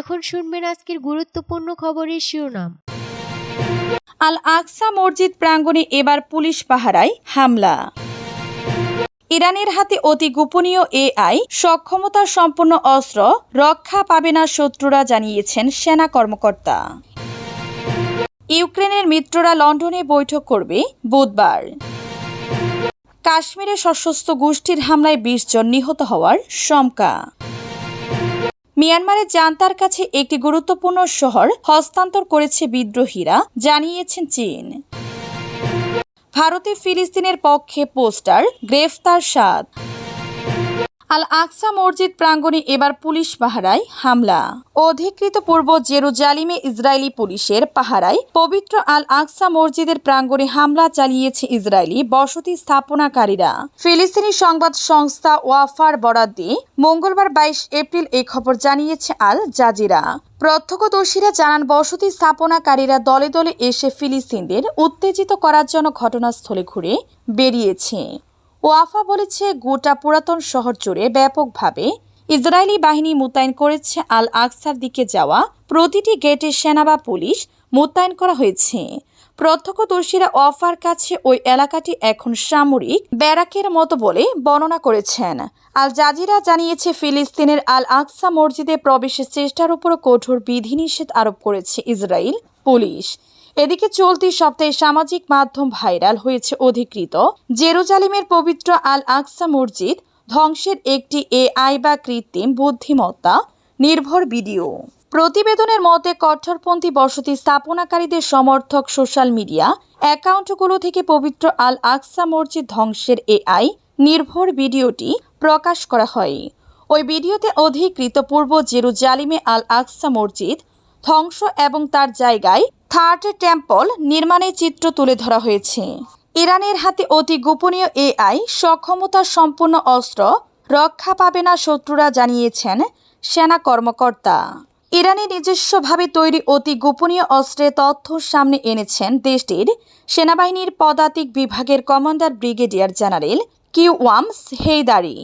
এখন শুনবেন আজকের গুরুত্বপূর্ণ খবরের শিরোনাম। আল আকসা মসজিদ প্রাঙ্গণে এবার পুলিশ পাহারায় হামলা। ইরানের হাতে অতি গোপনীয় এআই, সক্ষমতা সম্পন্ন অস্ত্র রক্ষা পাবে না শত্রুরা জানিয়েছেন সেনা কর্মকর্তা। ইউক্রেনের মিত্ররা লন্ডনে বৈঠক করবে বুধবার। কাশ্মীরে সশস্ত্র গোষ্ঠীর হামলায় বিশ জন নিহত হওয়ার শঙ্কা। মিয়ানমারের জান্তার কাছে একটি গুরুত্বপূর্ণ শহর হস্তান্তর করেছে বিদ্রোহীরা, জানিয়েছেন চীন। ভারতে ফিলিস্তিনের পক্ষে পোস্টার, গ্রেফতার সাদ আল আকসা মসজিদ প্রাঙ্গণে এবার পুলিশ পাহারায় হামলা। অধিকৃত পূর্ব জেরুজালিমে ইসরায়েলি পুলিশের পাহারায় পবিত্র আল আকসা মসজিদের প্রাঙ্গণে হামলা চালিয়েছে ইসরায়েলি বসতি স্থাপনাকারীরা। ফিলিস্তিনি সংবাদ সংস্থা ওয়াফার বরাদ দিয়ে মঙ্গলবার বাইশ এপ্রিল এই খবর জানিয়েছে আল জাজিরা প্রত্যক্ষদর্শীরা জানান, বসতি স্থাপনাকারীরা দলে দলে এসে ফিলিস্তিনদের উত্তেজিত করার জন্য ঘটনাস্থলে ঘুরে বেরিয়েছে ওয়াফা বলেছে, গোটা পুরাতন শহর জুড়ে ব্যাপকভাবে ইসরায়েলি বাহিনী মোতায়েন করেছে। আল আকসার দিকে যাওয়া প্রতিটি গেটে সেনা বা পুলিশ মোতায়েন করা হয়েছে। প্রত্যক্ষদর্শীরা ওয়াফার কাছে ওই এলাকাটি এখন সামরিক ব্যারাকের মতো বলে বর্ণনা করেছেন। আল জাজিরা জানিয়েছে, ফিলিস্তিনের আল আকসা মসজিদে প্রবেশের চেষ্টার উপর কঠোর বিধিনিষেধ আরোপ করেছে ইসরায়েল পুলিশ। এদিকে চলতি সপ্তাহে সামাজিক মাধ্যম ভাইরাল হয়েছে অধিকৃত। জেরুজালিমের পবিত্র আল আকসা মসজিদ ধ্বংসের একটি এআই বা কৃত্রিম বুদ্ধিমত্তা নির্ভর ভিডিও। প্রতিবেদনের মতে, কট্টরপন্থী বসতি স্থাপনাকারীদের সমর্থক সোশ্যাল মিডিয়া অ্যাকাউন্টগুলো থেকে পবিত্র আল আকসা মসজিদ ধ্বংসের এআই নির্ভর ভিডিওটি প্রকাশ করা হয়। ওই ভিডিওতে অধিকৃত পূর্ব জেরুজালিমে আল আকসা মসজিদ ধ্বংস এবং তার জায়গায় থার্ড টেম্পল নির্মাণের চিত্র তুলে ধরা হয়েছে। ইরানের হাতে অতি গোপনীয় এআই সক্ষমতা সম্পন্ন অস্ত্র রক্ষা পাবে না শত্রুরা জানিয়েছেন সেনা কর্মকর্তা। ইরানি নিজস্বভাবে তৈরি অতি গোপনীয় অস্ত্রের তথ্য সামনে এনেছেন দেশটির সেনাবাহিনীর পদাতিক বিভাগের commander brigadier general Kiumars Heydari.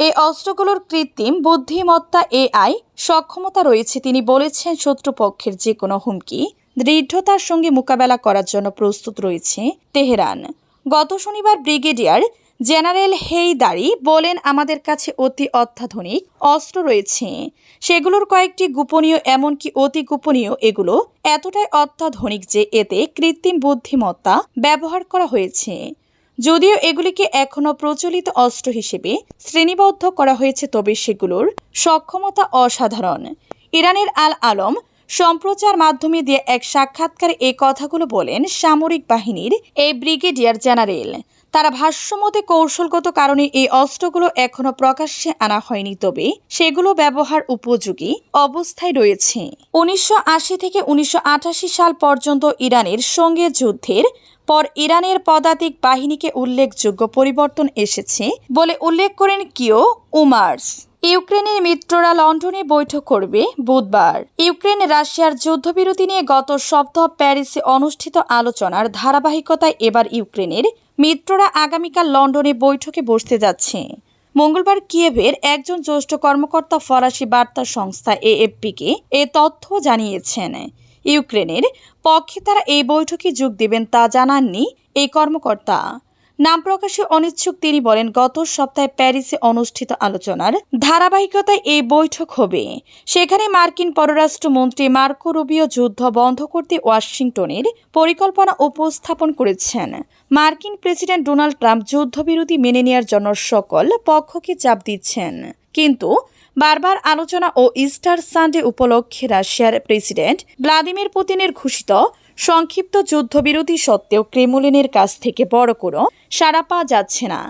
এই অস্ত্রগুলোর কৃত্রিম বুদ্ধিমত্তা এআই সক্ষমতা রয়েছে, তিনি বলেছেন, শত্রুপক্ষের যে কোনো হুমকি দৃঢ়তার সঙ্গে মোকাবেলা করার জন্য প্রস্তুত রয়েছে তেহরান। গত শনিবার ব্রিগেডিয়ার জেনারেল হেইদারি বলেন, আমাদের কাছে অতি অত্যাধুনিক অস্ত্র রয়েছে। সেগুলোর কয়েকটি গোপনীয় এমনকি অতি গোপনীয় এগুলো এতটাই অত্যাধুনিক যে এতে কৃত্রিম বুদ্ধিমত্তা ব্যবহার করা হয়েছে। যদিও এগুলিকে এখনও প্রচলিত অস্ত্র হিসেবে শ্রেণীবদ্ধ করা হয়েছে, তবে সেগুলোর সক্ষমতা অসাধারণ। ইরানের আল আলম সম্প্রচার মাধ্যমে দিয়ে এক সাক্ষাৎকারে এই কথাগুলো বলেন সামরিক বাহিনীর এই ব্রিগেডিয়ার জেনারেল। তারা ভাষ্যমতে কৌশলগত কারণে এই অস্ত্রগুলো এখনও প্রকাশ্যে আনা হয়নি, তবে সেগুলো ব্যবহার উপযোগী অবস্থায় রয়েছে। উনিশশো আশি থেকে উনিশশো আঠাশি সাল পর্যন্ত ইরানের সঙ্গে যুদ্ধের পর ইরানের পদাতিক বাহিনীকে উল্লেখযোগ্য পরিবর্তন এসেছে বলে উল্লেখ করেন কিও উমার্স। ইউক্রেনের মিত্ররা লন্ডনে বৈঠক করবে বুধবার। ইউক্রেন রাশিয়ার যুদ্ধবিরতি নিয়ে গত সপ্তাহ প্যারিসে অনুষ্ঠিত আলোচনার ধারাবাহিকতায় এবার ইউক্রেনের মিত্ররা আগামীকাল লন্ডনে বৈঠকে বসতে যাচ্ছে। মঙ্গলবার কিয়েভের একজন জ্যেষ্ঠ কর্মকর্তা ফরাসি বার্তা সংস্থা এএফপিকে এ তথ্য জানিয়েছেন। ইউক্রেনের পক্ষে তারা এই বৈঠকে যোগ দেবেন তা জানাননি এই কর্মকর্তা। নাম প্রকাশে অনিচ্ছুক তিনি বলেন, গত সপ্তাহে প্যারিসে অনুষ্ঠিত আলোচনার ধারাবাহিকতায় এই বৈঠক হবে। সেখানে মার্কিন পররাষ্ট্রমন্ত্রী মার্কো রুবিও যুদ্ধ বন্ধ করতে ওয়াশিংটনের পরিকল্পনা উপস্থাপন করেছেন। মার্কিন প্রেসিডেন্ট ডোনাল্ড ট্রাম্প যুদ্ধবিরতি মেনে নেওয়ার জন্য সকল পক্ষকে চাপ দিচ্ছেন। কিন্তু বারবার আলোচনা ও ইস্টার সানডে উপলক্ষে রাশিয়ার প্রেসিডেন্ট ভ্লাদিমির পুতিনের ঘোষিত সংক্ষিপ্ত যুদ্ধবিরতি সত্ত্বেও ক্রেমলিনের কাছ থেকে বড় কোনো সাড়া পাওয়া যাচ্ছে না।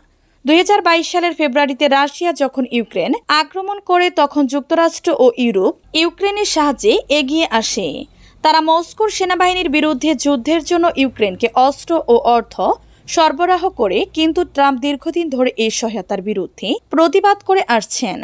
দু হাজার বাইশ সালের ফেব্রুয়ারিতে রাশিয়া যখন ইউক্রেন আক্রমণ করে, তখন যুক্তরাষ্ট্র ও ইউরোপ ইউক্রেনের সাহায্যে এগিয়ে আসে। তারা মস্কোর সেনাবাহিনীর বিরুদ্ধে যুদ্ধের জন্য ইউক্রেনকে অস্ত্র ও অর্থ সরবরাহ করে, কিন্তু ট্রাম্প দীর্ঘদিন ধরে এই সহায়তার বিরুদ্ধে প্রতিবাদ করে আসছেন।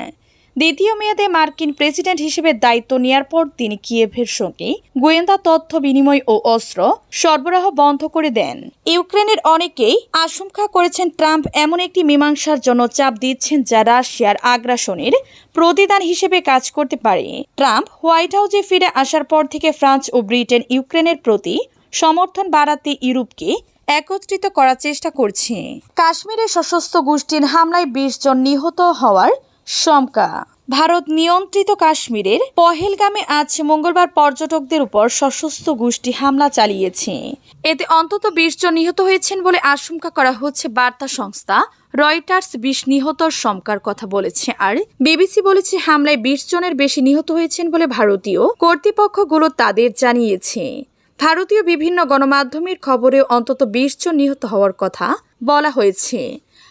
দ্বিতীয় মেয়াদে মার্কিন প্রেসিডেন্ট হিসেবে দায়িত্ব নেয়ার পর তিনি কিয়েভের সঙ্গে গোয়েন্দা তথ্য বিনিময় ও অস্ত্র সরবরাহ বন্ধ করে দেন। ইউক্রেনের অনেকেই আশঙ্কা করেছেন ট্রাম্প এমন একটি মীমাংসার জন্য চাপ দিচ্ছেন যা রাশিয়ার আগ্রাসনের প্রতিদান হিসেবে কাজ করতে পারে। ট্রাম্প হোয়াইট হাউসে ফিরে আসার পর থেকে ফ্রান্স ও ব্রিটেন ইউক্রেনের প্রতি সমর্থন বাড়াতে ইউরোপকে একত্রিত করার চেষ্টা করছে। কাশ্মীরে সশস্ত্র গোষ্ঠীর হামলায় বিশ জন নিহত হওয়ার শঙ্কা ভারত নিয়ন্ত্রিত কাশ্মীরের পহেলগামে আজ মঙ্গলবার পর্যটকদের উপর সশস্ত্র গোষ্ঠী হামলা চালিয়েছে। এতে অন্তত বিশ জন নিহত হয়েছেন বলে আশঙ্কা করা হচ্ছে বার্তা সংস্থা। রয়টার্স বিশ নিহতর শঙ্কার কথা বলেছে, আর বিবিসি বলেছে হামলায় বিশ জনের বেশি নিহত হয়েছেন বলে ভারতীয় কর্তৃপক্ষগুলো তাদের জানিয়েছে। ভারতীয় বিভিন্ন গণমাধ্যমের খবরেও অন্তত বিশ জন নিহত হওয়ার কথা বলা হয়েছে।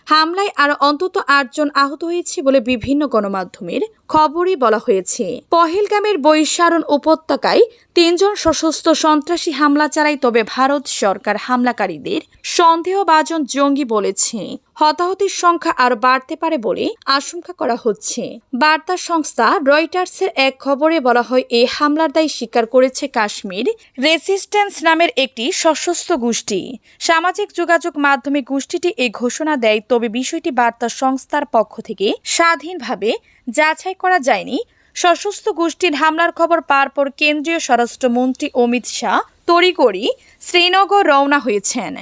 হামলায় আরও অন্তত আটজন আহত হয়েছে বলে বিভিন্ন গণমাধ্যমের খবরে বলা হয়েছে। পহেলগামের বৈশারণ উপত্যকায় তিনজন সশস্ত্র সন্ত্রাসী হামলা চালায়, তবে ভারত সরকার হামলাকারীদের সন্দেহভাজন জঙ্গি বলেছে। হতাহতের সংখ্যা আরও বাড়তে পারে বলে আশঙ্কা করা হচ্ছে। বার্তা সংস্থা রয়টার্সের এক খবরে বলা হয় এই হামলার দায় স্বীকার করেছে কাশ্মীর রেসিস্ট্যান্স নামের একটি সশস্ত্র গোষ্ঠী। সামাজিক যোগাযোগ মাধ্যমে গোষ্ঠীটি এই ঘোষণা দেয় তবে বিষয়টি বার্তা সংস্থার পক্ষ থেকে স্বাধীনভাবে যাচাই করা যায়নি। সশস্ত্র গোষ্ঠীর হামলার খবর পাওয়ার পর কেন্দ্রীয় স্বরাষ্ট্রমন্ত্রী অমিত শাহ তড়িগড়ি শ্রীনগর রওনা হয়েছেন।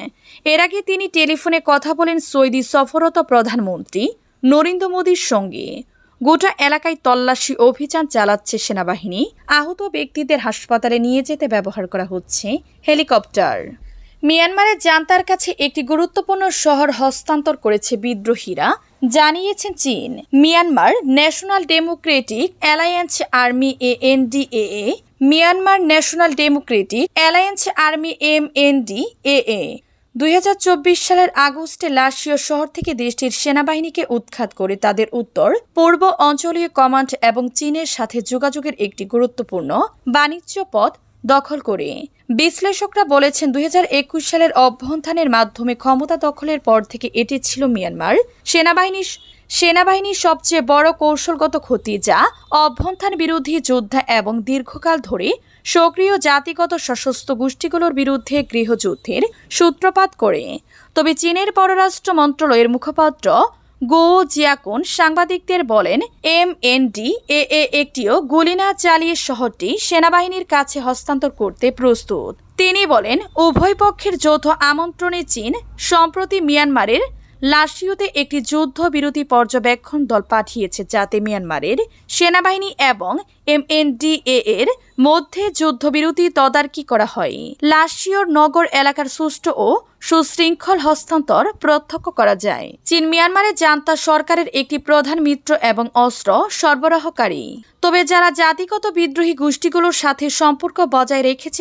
এর আগে তিনি টেলিফোনে কথা বলেন সৌদি সফরত প্রধানমন্ত্রী নরেন্দ্র মোদীর সঙ্গে। গোটা এলাকায় তল্লাশি অভিযান চালাচ্ছে সেনাবাহিনী। আহত ব্যক্তিদের হাসপাতালে নিয়ে যেতে ব্যবহার করা হচ্ছে। হেলিকপ্টার মিয়ানমারের জান্তার কাছে একটি গুরুত্বপূর্ণ শহর হস্তান্তর করেছে বিদ্রোহীরা, জানিয়েছেন চীন। Myanmar national democratic alliance army ANDAA Myanmar national democratic alliance army M NDAA দুই সালের আগস্টে লাশীয় শহর থেকে দেশটির সেনাবাহিনীকে উৎখাত করে তাদের উত্তর, পূর্ব অঞ্চলীয় কমান্ড এবং চীনের সাথে যোগাযোগের একটি গুরুত্বপূর্ণ বাণিজ্য পথ দখল করে। বিশ্লেষকরা বলেছেন দুই হাজার একুশ সালের অভ্যন্থানের মাধ্যমে ক্ষমতা দখলের পর থেকে এটি ছিল মিয়ানমার। সেনাবাহিনীর সেনাবাহিনীর সবচেয়ে বড় কৌশলগত ক্ষতি যা অভ্যন্থান বিরোধী যোদ্ধা এবং দীর্ঘকাল ধরে সক্রিয় জাতিগত সশস্ত্র গোষ্ঠীগুলোর বিরুদ্ধে গৃহযুদ্ধের সূত্রপাত করে। তবে চীনের পররাষ্ট্র মন্ত্রণালয়ের মুখপাত্র গো জিয়াকুন সাংবাদিকদের বলেন, এম এন ডি, এ একটিও গুলি না চালিয়ে শহরটি সেনাবাহিনীর কাছে হস্তান্তর করতে প্রস্তুত। তিনি বলেন, উভয় পক্ষের যৌথ আমন্ত্রণে চীন, সম্প্রতি মিয়ানমারের লাশিওতে একটি যুদ্ধবিরতি পর্যবেক্ষণ দল পাঠিয়েছে যাতে মিয়ানমারের সেনাবাহিনী এবং এমএনডিএ এর মধ্যে যুদ্ধবিরতি তদারকি করা হয়। লাশিওর নগর এলাকার সুষ্ঠু ও সুশৃঙ্খল হস্তান্তর প্রত্যক্ষ করা যায়। চীন মিয়ানমারে জান্তা সরকারের একটি প্রধান মিত্র এবং অস্ত্র সরবরাহকারী। তবে যারা জাতিগত বিদ্রোহী গোষ্ঠীগুলোর সাথে সম্পর্ক বজায় রেখেছে